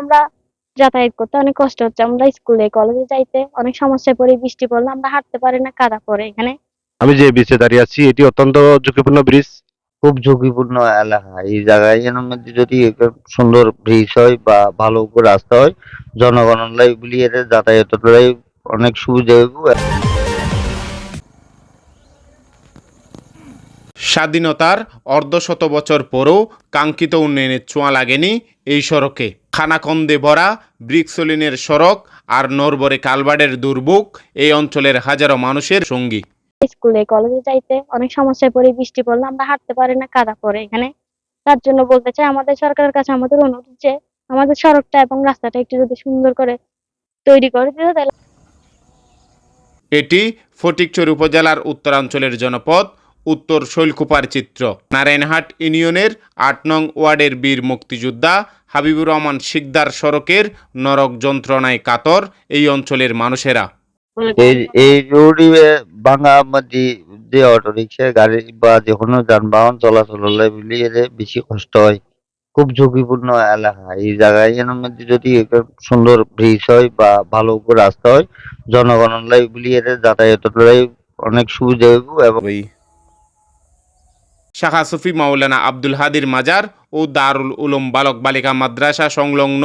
আমরা যাতায়াত করতে অনেক কষ্ট হচ্ছে। আমরা স্কুলে কলেজে যাইতে অনেক সমস্যায় পড়ি বৃষ্টি পড়লে আমরা হাঁটতে পারি না কাদা পড়ে এখানে। আমি যে ব্রিজে দাঁড়িয়ে আছি এটি অত্যন্ত ঝুঁকিপূর্ণ ব্রিজ খুব ঝুঁকিপূর্ণ এলাকা। এই জায়গায় এর মধ্যে যদি একটা সুন্দর ব্রিজ হয় বা ভালো রাস্তা হয় জনগণের বলি এর যাতায়াতের অনেক সুবিধা হইব। স্বাধীনতার অর্ধশত বছর পরও কাঙ্ক্ষিত উন্নয়নের ছোঁয়া লাগেনি এই সড়কে। খানাকন্দে ভরা ব্রিক্সলিনের সড়ক আর নরবরে কালবাডের দুর্ভোগ এই অঞ্চলের হাজারো মানুষের সঙ্গী। স্কুলে কলেজে যাইতে অনেক সমস্যায় পড়ে বৃষ্টি পড়লে আমরা হাঁটতে পারি না কাদা পড়ে এখানে। তার জন্য বলতে চাই আমাদের সরকারের কাছে আমাদের অনুরোধ যে আমাদের সড়কটা এবং রাস্তাটা একটু যদি সুন্দর করে তৈরি করে দিত তাহলে এটি ফটিকছড়ি উপজেলার উত্তরাঞ্চলের জনপদ। উত্তর শৈলকুপার চিত্র। নারায়ণহাট ইউনিয়নের আট নং ওয়ার্ডের বীর মুক্তিযোদ্ধা হাবিবুর রহমান শিকদার সড়কের নরক যন্ত্রণায় কাতর এই অঞ্চলের মানুষেরা। এই রোডে ভাঙা মধ্যে যে অটো রিক্সা গাড়ি বা যে কোনো যানবাহন চলাচল হলে বলি বেশি কষ্ট হয়। খুব ঝুঁকিপূর্ণ এলাকা। এই জায়গায় এর মধ্যে যদি একটা সুন্দর ব্রিজ হয় বা ভালো রাস্তা হয় জনগণের বলি এর যাতায়াতের অনেক সুবিধা হইব এবং শাখা সুফি মাওলানা আব্দুল হাদির মাজার ও দারুল উলুম বালক বালিকা মাদ্রাসা সংলগ্ন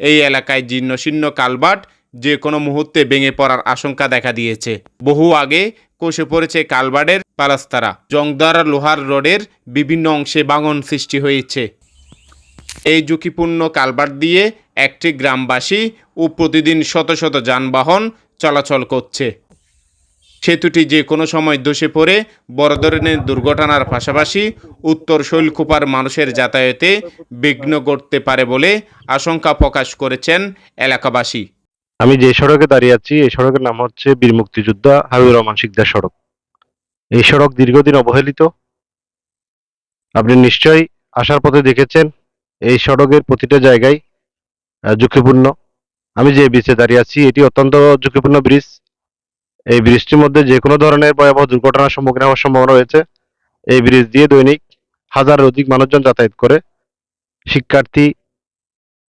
এই এলাকায় জীর্ণশীর্ণ কালবাট যে কোনো মুহূর্তে ভেঙে পড়ার আশঙ্কা দেখা দিয়েছে। বহু আগে কষে পড়েছে কালবাটের পালাস্তারা। জংদার লোহার রোডের বিভিন্ন অংশে বাঙন সৃষ্টি হয়েছে। এই ঝুঁকিপূর্ণ কালবাট দিয়ে একটি গ্রামবাসী ও প্রতিদিন শত শত যানবাহন চলাচল করছে। সেতুটি যে কোনো সময় ধসে পড়ে, বড় ধরনের দুর্ঘটনার পাশাপাশি উত্তর শৈলকুপার মানুষের যাতায়াতে বিঘ্ন ঘটতে পারে বলে আশঙ্কা প্রকাশ করেছেন এলাকাবাসী। আমি যে সড়কে দাঁড়িয়ে আছি, এই সড়কের নাম হচ্ছে বীর মুক্তিযোদ্ধা হাবিবুর রহমান শিকদার সড়ক। এই সড়ক দীর্ঘদিন অবহেলিত। আপনি নিশ্চয়ই আসার পথে দেখেছেন, এই সড়কের প্রতিটা জায়গায় ঝুঁকিপূর্ণ। আমি যে ব্রিজে দাঁড়িয়ে আছি, এটি অত্যন্ত ঝুঁকিপূর্ণ ব্রিজ এই ব্রিজটির মধ্যে যে কোনো ধরনের ভয়াবহ দুর্ঘটনার সম্মুখীন হওয়ার সম্ভাবনা রয়েছে। এই ব্রিজ দিয়ে দৈনিক হাজারের অধিক মানুষজন যাতায়াত করে। শিক্ষার্থী,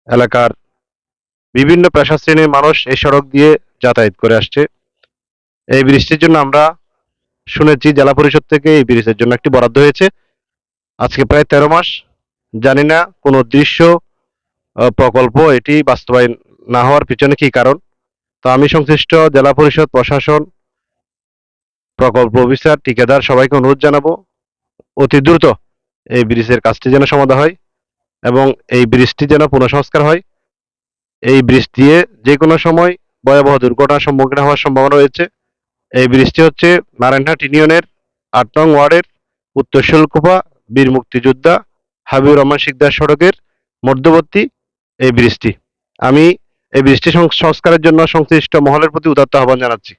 এলাকার বিভিন্ন পেশা শ্রেণির মানুষ এই সড়ক দিয়ে যাতায়াত করে আসছে। এই ব্রিজটির জন্য আমরা শুনেছি জেলা পরিষদ থেকে এই ব্রিজের জন্য একটি বরাদ্দ হয়েছে। আজকে প্রায় তেরো মাস, জানি না কোনো দৃশ্য প্রকল্প এটি বাস্তবায়ন না হওয়ার পিছনে কি কারণ। তো আমি সংশ্লিষ্ট জেলা পরিষদ প্রশাসন, প্রকল্প অফিসার, ঠিকাদার সবাইকে অনুরোধ জানাব, অতি দ্রুত এই ব্রিজের কাজটি যেন সমাধা হয় এবং এই ব্রিজটি যেন পুনঃসংস্কার হয়। এই ব্রিজ দিয়ে যে কোনো সময় ভয়াবহ দুর্ঘটনার সম্মুখীন হওয়ার সম্ভাবনা রয়েছে। এই ব্রিজটি হচ্ছে নারায়ণহাট ইউনিয়নের আট নং ওয়ার্ডের উত্তর শৈলকুপা, বীর মুক্তিযোদ্ধা হাবিবুর রহমান শিকদার সড়কের মধ্যবর্তী এই ব্রিজটি। আমি এই বৃষ্টি সংস্কারের জন্য সংশ্লিষ্ট মহলের প্রতি উদাত্ত আহ্বান জানাচ্ছি।